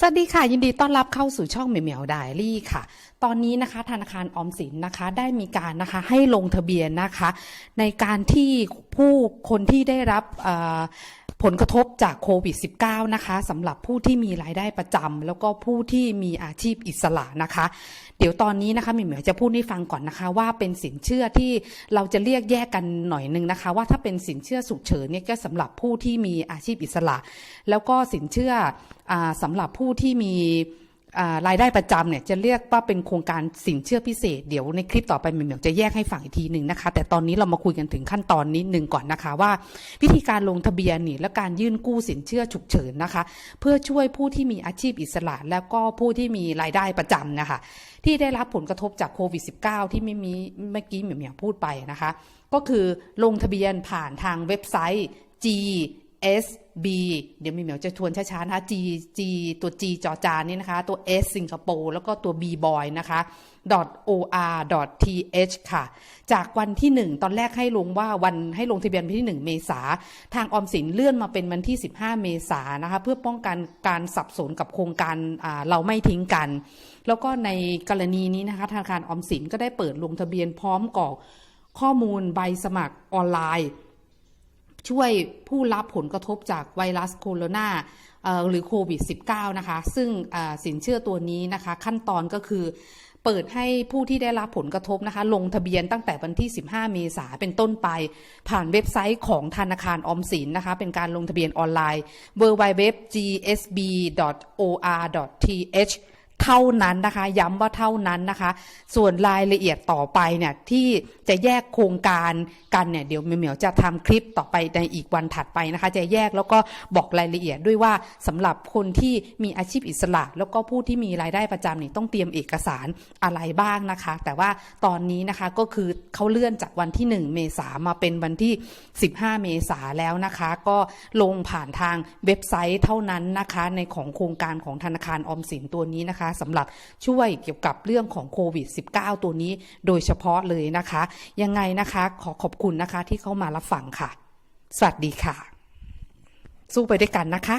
สวัสดีค่ะ ยินดีต้อนรับเข้าสู่ช่องเหมียวเหมียวไดอารี่ค่ะ ตอนนี้นะคะธนาคารออมสินนะคะได้มีการนะคะให้ลงทะเบียนนะคะ ในการที่ผู้คนที่ได้รับ ผลกระทบจากโควิด -19 นะคะสำหรับผู้ที่มีรายได้ประจำแล้วก็ผู้ที่มีอาชีพอิสระนะคะ เดี๋ยวตอนนี้นะคะมิเหมียวจะพูดให้ฟังก่อนนะคะว่าเป็นสินเชื่อที่เราจะเรียกแยกกันหน่อยหนึงนะคะ ว่าถ้าเป็นสินเชื่อสุกเฉินเนี่ยก็สำหรับผู้ที่มีอาชีพอิสระ แล้วก็สินเชื่ออสำหรับผู้ที่มี รายได้ประจำเนี่ยจะเรียกว่าเป็นโครงการสินเชื่อพิเศษ เดี๋ยวในคลิปต่อไปเหมียวจะแยกให้ฟังอีกทีหนึ่งนะคะ แต่ตอนนี้เรามาคุยกันถึงขั้นตอนนี้หนึ่งก่อนนะคะว่า วิธีการลงทะเบียนนี่และการยื่นกู้สินเชื่อฉุกเฉินนะคะ เพื่อช่วยผู้ที่มีอาชีพอิสระ แล้วก็ผู้ที่มีรายได้ประจำนะคะ ที่ได้รับผลกระทบจากโควิด -19 ที่ไม่มีเมื่อกี้เหมียวพูดไปนะคะ ก็คือลงทะเบียนผ่านทางเว็บไซต์ G S B เดี๋ยวมีเหมียวจะทวนช้าๆนะคะ G G ตัว G จอจานนี่นะคะ ตัว S สิงคโปร์แล้วก็ตัว B boy นะคะ .or .th ค่ะ จากวันที่ 1 ตอนแรกให้ลงว่าวันให้ลงทะเบียนวันที่ 1 เมษา ทางออมสินเลื่อนมาเป็นวันที่ 15 เมษานะคะ เพื่อป้องกันการสับสนกับโครงการเราไม่ทิ้งกัน แล้วก็ในกรณีนี้นะคะธนาคารออมสินก็ได้เปิดลงทะเบียนพร้อมกรอกข้อมูลใบสมัครออนไลน์ ช่วยผู้รับผลกระทบจากไวรัสโคโรนาหรือโควิด -19 นะคะ ซึ่งสินเชื่อตัวนี้นะคะ ขั้นตอนก็คือเปิดให้ผู้ที่ได้รับผลกระทบนะคะ ลงทะเบียนตั้งแต่วันที่ 15 เมษาเป็นต้นไป ผ่านเว็บไซต์ของธนาคารออมสินนะคะ เป็นการลงทะเบียนออนไลน์ www.gsb.or.th เท่านั้นนะคะ ย้ำว่าเท่านั้นนะคะ ส่วนรายละเอียดต่อไปเนี่ยที่จะแยกโครงการกันเนี่ยเดี๋ยวเหมียวๆจะทำคลิปต่อไปในอีกวันถัดไปนะคะ จะแยกแล้วก็บอกรายละเอียดด้วยว่าสำหรับคนที่มีอาชีพอิสระ แล้วก็ผู้ที่มีรายได้ประจำเนี่ยต้องเตรียมเอกสารอะไรบ้างนะคะ แต่ว่าตอนนี้นะคะก็คือเขาเลื่อนจากวันที่ 1 เมษามาเป็นวันที่ 15 เมษาแล้วนะคะ ก็ลงผ่านทางเว็บไซต์เท่านั้นนะคะ ในของโครงการของธนาคารออมสินตัวนี้นะคะสำหรับช่วยเกี่ยวกับเรื่องของโควิด -19 ตัวนี้โดยเฉพาะเลยนะคะ ยังไงนะคะขอขอบคุณนะคะที่เข้ามารับฟังค่ะ สวัสดีค่ะ สู้ไปด้วยกันนะคะ